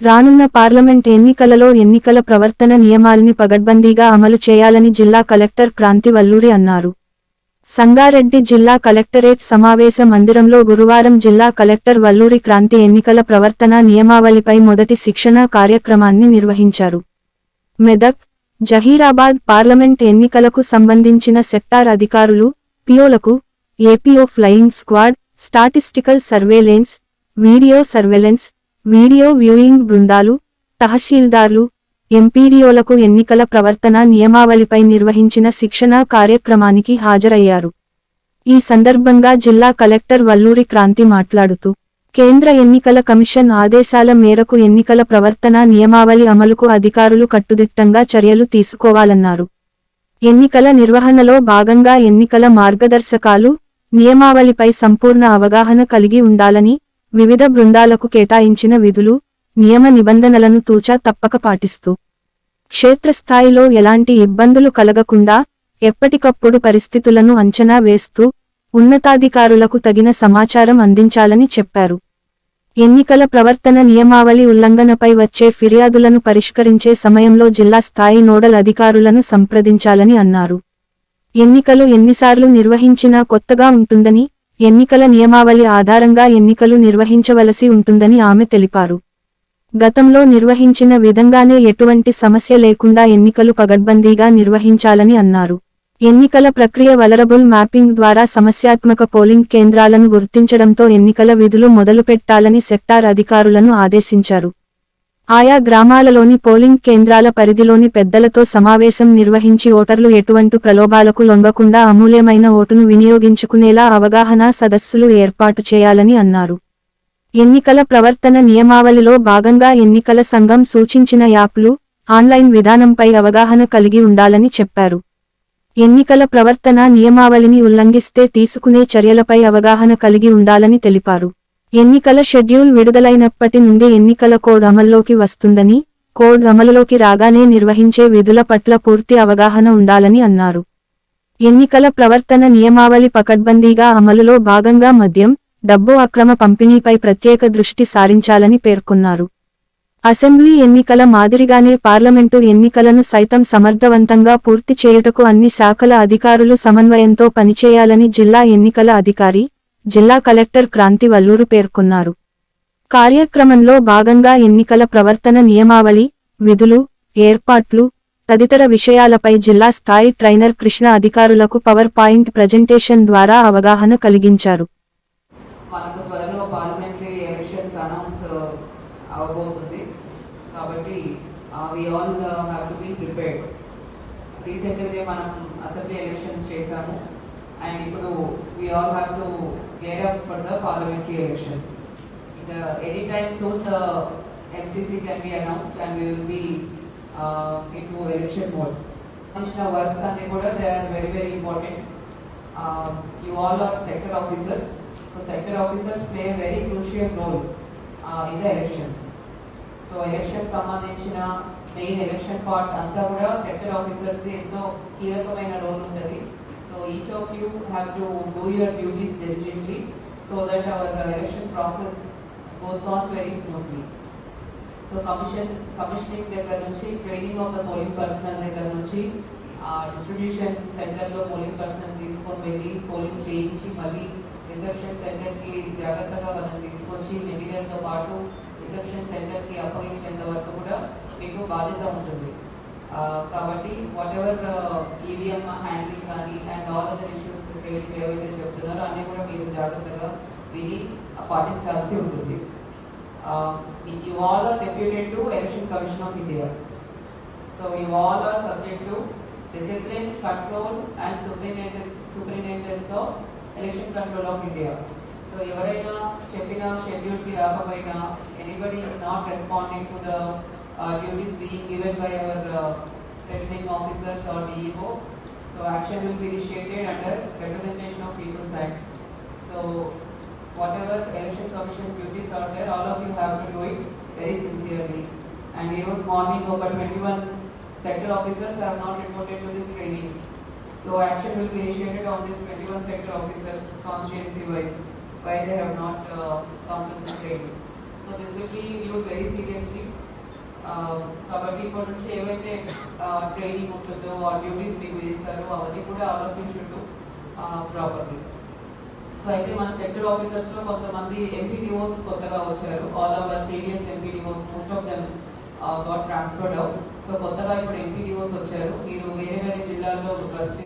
రానున్న పార్లమెంట్ ఎన్నికలలో ఎన్నికల ప్రవర్తన నియమాలని పగడ్బందీగా అమలు చేయాలని జిల్లా కలెక్టర్ క్రాంతి వల్లూరి అన్నారు. సంగారెడ్డి జిల్లా కలెక్టరేట్ సమావేశ మందిరంలో గురువారం జిల్లా కలెక్టర్ వల్లూరి క్రాంతి ఎన్నికల ప్రవర్తన నియమావళిపై మొదటి శిక్షణ కార్యక్రమాన్ని నిర్వహించారు. మెదక్ జహీరాబాద్ పార్లమెంట్ ఎన్నికలకు సంబంధించిన సెక్టార్ అధికారులు పియోలకు APO flying squad statistical surveillance video surveillance video viewing బృందాలు తహసీల్దార్లు ఎంపీడీఓలకు ఎన్నికల ప్రవర్తన నియమావళిపై నిర్వహించిన శిక్షణా కార్యక్రమానికి హాజరయ్యారు. ఈ సందర్భంగా జిల్లా కలెక్టర్ వల్లూరి క్రాంతి మాట్లాడుతూ కేంద్ర ఎన్నికల కమిషన్ ఆదేశాల మేరకు ఎన్నికల ప్రవర్తన నియమావళి అమలుకు అధికారులు కట్టుదిట్టంగా చర్యలు తీసుకోవాలన్నారు. ఎన్నికల నిర్వహణలో భాగంగా ఎన్నికల మార్గదర్శకాలు నియమావళిపై సంపూర్ణ అవగాహన కలిగి ఉండాలని వివిధ బృందాలకు కేటాయించిన విధులు నియమ నిబంధనలను తూచా తప్పక పాటిస్తూ. క్షేత్రస్థాయిలో ఎలాంటి ఇబ్బందులు కలగకుండా ఎప్పటికప్పుడు పరిస్థితులను అంచనా వేస్తూ ఉన్నతాధికారులకు తగిన సమాచారం అందించాలని చెప్పారు. ఎన్నికల ప్రవర్తన నియమావళి ఉల్లంఘనపై వచ్చే ఫిర్యాదులను పరిష్కరించే సమయంలో జిల్లా స్థాయి నోడల్ అధికారులను సంప్రదించాలని అన్నారు. ఎన్నికలు ఎన్నిసార్లు నిర్వహించినా కొత్తగా ఉంటుందని ఎన్నికల నియమావళి ఆధారంగా ఎన్నికలు నిర్వహించవలసి ఉంటుందని ఆమె తెలిపారు. గతంలో నిర్వహించిన విధంగానే ఎటువంటి సమస్య లేకుండా ఎన్నికలు పగడ్బందీగా నిర్వహించాలని అన్నారు. ఎన్నికల ప్రక్రియ వలరబుల్ మ్యాపింగ్ ద్వారా సమస్యాత్మక పోలింగ్ కేంద్రాలను గుర్తించడంతో ఎన్నికల విధులు మొదలుపెట్టాలని సెక్టార్ అధికారులను ఆదేశించారు. ఆయా గ్రామాలలోని పోలింగ్ కేంద్రాల పరిధిలోని పెద్దలతో సమావేశం నిర్వహించి ఓటర్లు ఎటువంటి ప్రలోభాలకు లొంగకుండా అమూల్యమైన ఓటును వినియోగించుకునేలా అవగాహన సదస్సులు ఏర్పాటు చేయాలని అన్నారు. ఎన్నికల ప్రవర్తన నియమావళిలో భాగంగా ఎన్నికల సంఘం సూచించిన యాప్లు ఆన్లైన్ విధానంపై అవగాహన కలిగి ఉండాలని చెప్పారు. ఎన్నికల ప్రవర్తన నియమావళిని ఉల్లంఘిస్తే తీసుకునే చర్యలపై అవగాహన కలిగి ఉండాలని తెలిపారు. ఎన్నికల షెడ్యూల్ విడుదలైనప్పటి నుండి ఎన్నికల కోడ్ అమల్లోకి వస్తుందని కోడ్ అమలులోకి రాగానే నిర్వహించే విధుల పట్ల పూర్తి అవగాహన ఉండాలని అన్నారు. ఎన్నికల ప్రవర్తన నియమావళి పకడ్బందీగా అమలులో భాగంగా మద్యం డబ్బు అక్రమ పంపిణీపై ప్రత్యేక దృష్టి సారించాలని పేర్కొన్నారు. అసెంబ్లీ ఎన్నికల మాదిరిగానే పార్లమెంటు ఎన్నికలను సైతం సమర్థవంతంగా పూర్తి చేయుటకు అన్ని శాఖల అధికారులు సమన్వయంతో పనిచేయాలని జిల్లా ఎన్నికల అధికారి జిల్లా కలెక్టర్ క్రాంతి వల్లూరు పేర్కొన్నారు. కార్యక్రమంలో భాగంగా ఎన్నికల ప్రవర్తన నియమావళి విధులు ఏర్పాట్లు తదితర విషయాలపై జిల్లా స్థాయి ట్రైనర్ కృష్ణ అధికారులకు పవర్ పాయింట్ ప్రజెంటేషన్ ద్వారా అవగాహన కలిగించారు. మనకు త్వరలో పార్లమెంటరీ ఎలక్షన్స్ అనౌన్స్ uh, అవబోతుంది. కాబట్టి we all have to be prepared రీసెంట్గా మనం అసెంబ్లీ ఎలక్షన్స్ చేశాము. అండ్ ఇప్పుడు we all have to gear up for the parliamentary elections ఇంకా any time soon the NCC can be announced and we will be in to election mode సంబంధించిన works అన్ని కూడా they are very very important you all are sector officers so sector officers play very crucial role in the elections so election సంబంధించిన main election part అంతా కూడా sector officers ఎంతో కీలకమైన role ఉంటుంది. So each of you have to do your duties diligently so that our election process goes on very smoothly so commission commissioning దగ్గర నుంచి training of the polling personnel దగ్గర నుంచి distribution సెంటర్లో polling personnel తీసుకొని వెళ్ళి polling చేయించి మళ్ళీ reception సెంటర్కి జాగ్రత్తగా మనం తీసుకొచ్చి మెటీరియల్తో పాటు రిసెప్షన్ సెంటర్కి అప్పగించేంత వరకు కూడా మీకు బాధ్యత ఉంటుంది. ఆ, కాబట్టి వాట్ ఎవర్ ఈవీఎం హ్యాండిలింగ్ కానీ అండ్ ఆల్ అదర్ ఇష్యూస్ ఏవైతే చెప్తున్నారో అన్ని కూడా మీరు జాగ్రత్తగా విని పాటించాల్సి ఉంటుంది. You all are deputed to election commission of India so you all are subject to discipline control and superintendence of election control of India so ఎవరైనా చెప్పిన షెడ్యూల్కి రాకపోయినా anybody is not responding to the Uh, duties being given by our uh, returning officers or DEO. So action will be initiated under Representation of People's Act. So whatever election commission duties are there, all of you have to do it very sincerely. And here was morning over 21 sector officers have not reported to this training. So action will be initiated on these 21 sector officers constituency wise why they have not uh, come to this training. So this will be viewed very seriously Um, కాబట్టి ఇప్పటి నుంచి ఏవైతే uh, training ఉంటుందో ఆ duties మీకు వేస్తారో అవన్నీ కూడా ఆలోచించుంటూ ప్రాపర్లీ సో అయితే మన సెక్టర్ ఆఫీసర్స్లో కొంతమంది ఎంపీడీఓస్ కొత్తగా వచ్చారు. All our previous MPDOs most of them got transferred out so కొత్తగా ఇప్పుడు ఎంపీడీఓస్ వచ్చారు. మీరు వేరే వేరే జిల్లాల్లో వర్క్